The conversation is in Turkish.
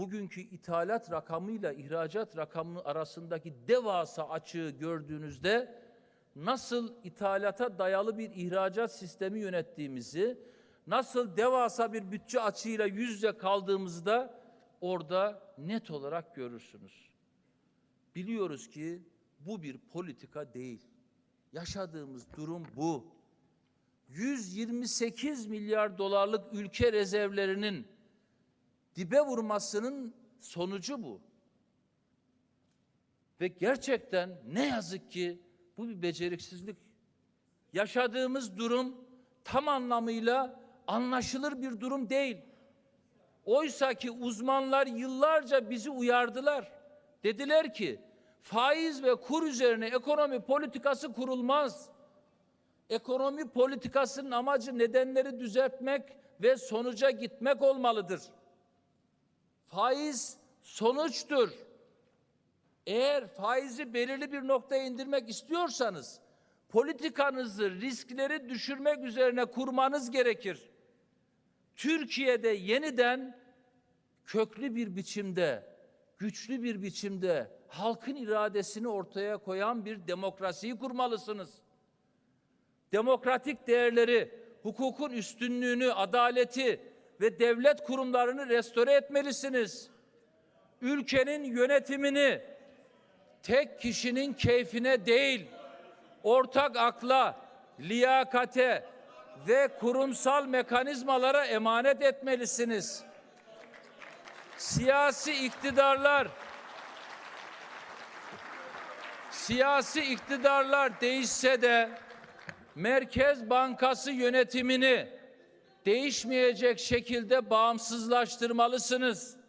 bugünkü ithalat rakamıyla ihracat rakamı arasındaki devasa açığı gördüğünüzde nasıl ithalata dayalı bir ihracat sistemi yönettiğimizi, nasıl devasa bir bütçe açığıyla yüz yüze kaldığımızda orada net olarak görürsünüz. Biliyoruz ki bu bir politika değil. Yaşadığımız durum bu. 128 milyar dolarlık ülke rezervlerinin dibe vurmasının sonucu bu. Ve gerçekten ne yazık ki bu bir beceriksizlik. Yaşadığımız durum tam anlamıyla anlaşılır bir durum değil. Oysa ki uzmanlar yıllarca bizi uyardılar. Dediler ki faiz ve kur üzerine ekonomi politikası kurulmaz. Ekonomi politikasının amacı nedenleri düzeltmek ve sonuca gitmek olmalıdır. Faiz sonuçtur. Eğer faizi belirli bir noktaya indirmek istiyorsanız politikanızı riskleri düşürmek üzerine kurmanız gerekir. Türkiye'de yeniden köklü bir biçimde, güçlü bir biçimde halkın iradesini ortaya koyan bir demokrasiyi kurmalısınız. Demokratik değerleri, hukukun üstünlüğünü, adaleti ve devlet kurumlarını restore etmelisiniz. Ülkenin yönetimini tek kişinin keyfine değil, ortak akla, liyakate ve kurumsal mekanizmalara emanet etmelisiniz. Siyasi iktidarlar siyasi iktidarlar değişse de Merkez Bankası yönetimini değişmeyecek şekilde bağımsızlaştırmalısınız.